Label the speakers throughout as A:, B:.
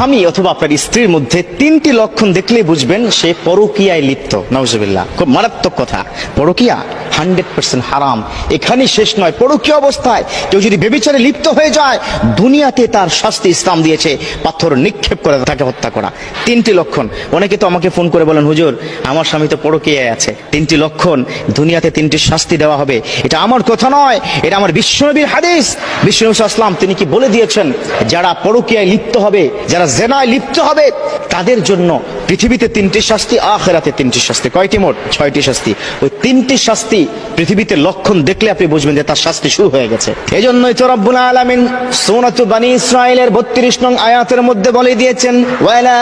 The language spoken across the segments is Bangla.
A: স্বামী অথবা আপনার স্ত্রীর মধ্যে তিনটি লক্ষণ দেখলেই বুঝবেন সে পরকীয়ায় লিপ্ত। নওজবিল্লাহ খুব মারাত্মক কথা। পরকীয়া হান্ড্রেড পার্সেন্ট হারাম। এখানেই শেষ নয়। পরকীয় অবস্থায় কেউ যদি বেবিচারে লিপ্ত হয়ে যায়, দুনিয়াতে তার শাস্তি ইসলাম দিয়েছে। পাথর নিক্ষেপ করে তাকে হত্যা করা। তিনটি লক্ষণ। অনেকে তো আমাকে ফোন করে বলেন, হুজুর, আমার স্বামী তো পরকীয়ায় আছে। তিনটি লক্ষণ। দুনিয়াতে তিনটি শাস্তি দেওয়া হবে। এটা আমার কথা নয়। এটা আমার বিশ্বনবীর হাদিস। বিশ্বনবী আসলাম তিনি কি বলে দিয়েছেন? যারা পরকীয়ায় লিপ্ত হবে, যারা জেনায় লিপ্ত হবে তাদের জন্য পৃথিবীতে তিনটি শাস্তি, আখেরাতে তিনটি শাস্তি। কয়টি মোট? ছয়টি শাস্তি। ওই তিনটি শাস্তি পৃথিবীতে লক্ষণ দেখলে আপনি বুঝবেন যে তার শাস্তি শুরু হয়ে গেছে। এই জন্যই তো রব্বুল আলামিন সূরাতু বানি ইসরাইলের 32 নং আয়াতের মধ্যে বলে দিয়েছেন, ওয়ালা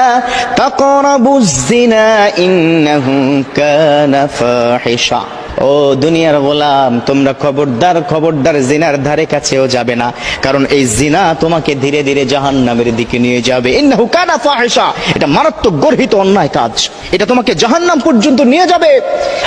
A: ইন্নাহু কানা ফাহিশা ও দুনিয়ার গোলাম তোমরা খবরদার খবরদার জিনার ধারে কাছেও যাবে না কারণ এই জিনা তোমাকে ধীরে ধীরে জাহান্নামের দিকে নিয়ে যাবে এটা মারাত্মক গর্হিত অন্যায় কাজ। এটা তোমাকে জাহান্নাম পর্যন্ত নিয়ে যাবে।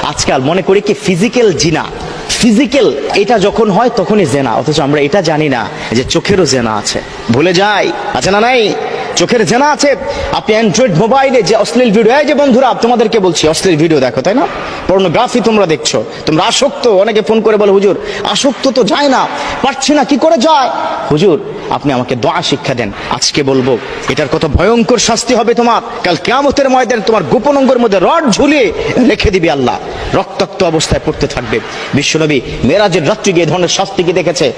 A: আজকাল মনে করি কি ফিজিক্যাল জিনা। ফিজিক্যাল এটা যখন হয় তখনই জেনা। অথচ আমরা এটা জানি না যে চোখেরও জেনা আছে। ভুলে যাই। আছে না নাই? চোখের জেনা আছে। আপনি অ্যান্ড্রয়েড মোবাইলে যে অশ্লীল ভিডিও এই যে বন্ধুরা, তোমাদেরকে বলছি, অশ্লীল ভিডিও দেখো, তাই না? পর্নোগ্রাফি তোমরা দেখছ। তোমরা আসক্ত। অনেকে ফোন করে বলো, হুজুর, আসক্ত তো যায় না। পারছি না, কি করে যায়? হুজুর আপনি আমাকে দোয়া শিক্ষা দেন। আজকে বলব, এটার কত ভয়ঙ্কর শাস্তি হবে তোমার। কাল কেয়ামতের ময়দানে তোমার গোপন অঙ্গের মধ্যে রড ঝুলিয়ে রেখে দিবি আল্লাহ। রক্তাক্ত অবস্থায় পড়তে থাকবে। বিশ্বনবী মেরাজের রাত্রি গিয়ে ধরনের শাস্তি কি দেখেছে?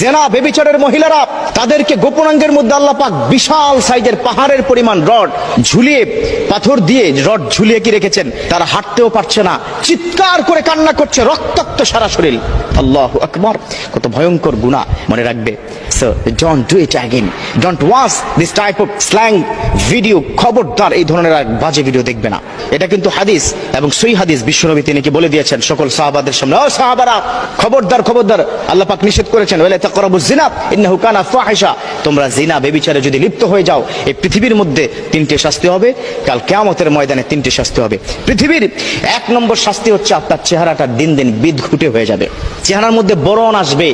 A: জেনা, বেবিচারের মহিলারা, তাদেরকে গোপনাঙ্গের মধ্যে আল্লাহ পাক বিশাল সাইজের পাহাড়ের পরিমাণ রড ঝুলিয়ে, পাথর দিয়ে রড ঝুলিয়ে কি রেখেছেন? তারা হাঁটতেও পারছে না। চিৎকার করে কান্না করছে, রক্তাক্ত সারা শরীর। আল্লাহ আকবর। কত ভয়ঙ্কর গুণা মনে রাখবে। So don't do it again don't watch this type of slang video খবরদার, এই ধরনের বাজে ভিডিও দেখবে না। এটা কিন্তু হাদিস এবং সই হাদিস বিশ্বনবী তিনি কি বলে দিয়েছেন সকল সাহাবাদের সামনে। ও সাহাবারা, খবরদার খবরদার। আল্লাহ পাক নিষেধ করেছেন, ওয়ালা তাকরাবুজ জিনা, ইন্নাহু কানা ফাহিশা। তোমরা জিনা, বেবিচারে যদি লিপ্ত হয়ে যাও, এই পৃথিবীর মধ্যে তিনটে শাস্তি হবে। কাল কিয়ামতের ময়দানে তিনটে শাস্তি হবে। পৃথিবীর এক নম্বর শাস্তি হচ্ছে আপনার চেহারাটা দিন দিন বিদঘুটে হয়ে যাবে। চেহারার মধ্যে বরণ আসবে।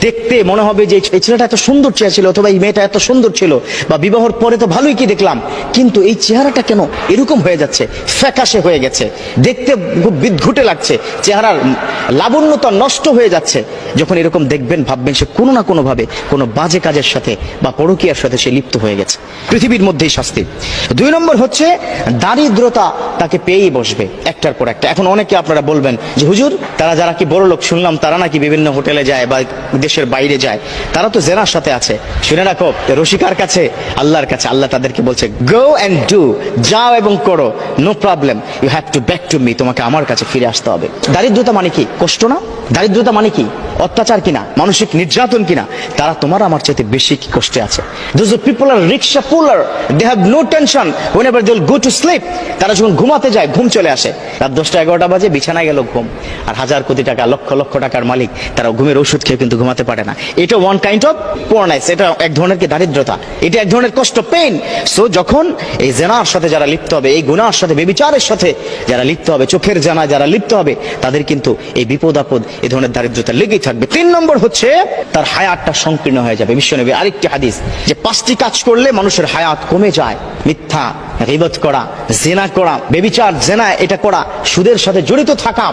A: দেখতে মনে হবে যে এই ছেলেটা এত সুন্দর চেহারা ছিল অথবা এই মেয়েটা এত সুন্দর ছিল। বা বিবাহর পরে তো ভালোই কি দেখলাম। কিন্তু এই চেহারাটা কেন এরকম হয়ে যাচ্ছে? ফ্যাকাশে হয়ে গেছে। দেখতে খুব বিদঘুটে লাগছে। চেহারার লাবণ্যতা নষ্ট হয়ে যাচ্ছে। যখন এরকম দেখবেন, ভাববেন সে কোনো না কোনো ভাবে কোনো বাজে কাজের সাথে বা পরকীয়ার সাথে সে লিপ্ত হয়ে গেছে। পৃথিবীর মধ্যেই শাস্তি। দুই নম্বর হচ্ছে, দারিদ্রতা তাকে পেয়েই বসবে, একটার পর একটা। এখন অনেকে আপনারা বলবেন যে, হুজুর, তারা যারা কি বড় লোক শুনলাম, তারা নাকি বিভিন্ন হোটেলে যায় বা দেশের বাইরে যায়, তারা তো জেনার সাথে আছে। শুনে রাখো রসিকার কাছে? আল্লাহর কাছে। আল্লাহ তাদেরকে বলছে গো অ্যান্ড ডু যাও এবং করো no problem you have to back to me তোমাকে আমার কাছে ফিরে আসতে হবে। দারিদ্রতা মানে কি? কষ্ট না? দারিদ্রতা মানে কি? অত্যাচার কিনা, মানসিক নির্যাতন কিনা, তারা তোমার আমার চাইতে বেশি কি কষ্টে আছে? Those people are rickshaw puller they have no tension whenever they go to sleep তারা যখন ঘুমাতে যায়, ঘুম চলে আসে। রাত দশটা এগারোটা বাজে, বিছানায় গেল ঘুম। আর হাজার কোটি টাকা, লক্ষ লক্ষ টাকার মালিক তারা ঘুমের ওষুধ খেয়ে কিন্তু ঘুমাতে পারে না। এটা ওয়ান কাইন্ড অফ পোয়ারনাইস এটা এক ধরনের কি দারিদ্রতা? এটা এক ধরনের কষ্ট পেইন সো যখন এই জেনার সাথে যারা লিপ্ত হবে, এই গুনার সাথে, বেবিচারের সাথে যারা লিপ্ত হবে, চোখের জানা যারা লিপ্ত হবে, তাদের কিন্তু এই বিপদ আপদ এই ধরনের দারিদ্রতা লেগেই থাকবে। তিন নম্বর হচ্ছে, তার হায়াতটা সংকীর্ণ হয়ে যাবে। বিশ্বনবী আরেকটি হাদিস, যে পাঁচটি কাজ করলে মানুষের হায়াত কমে যায়। মিথ্যা, গিবত করা, জেনা করা, বেবিচার, জেনা, এটা করা, সুদের সাথে জড়িত থাকা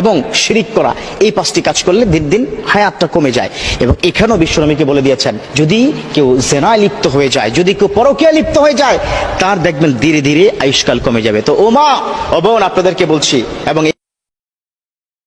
A: এবং শিরিক করা, এই পাঁচটি কাজ করলে দিন দিন হায়াতটা কমে যায়। এবং এখানেও বিশ্বনবীকে বলে দিয়েছেন, যদি কেউ জেনায় লিপ্ত হয়ে যায়, যদি কেউ পরকীয়া লিপ্ত হয়ে যায়, তার দেখবেন ধীরে ধীরে আয়ুষ্কাল কমে যাবে। তো ও মা, ও বোন, আপনাদেরকে বলছি, এবং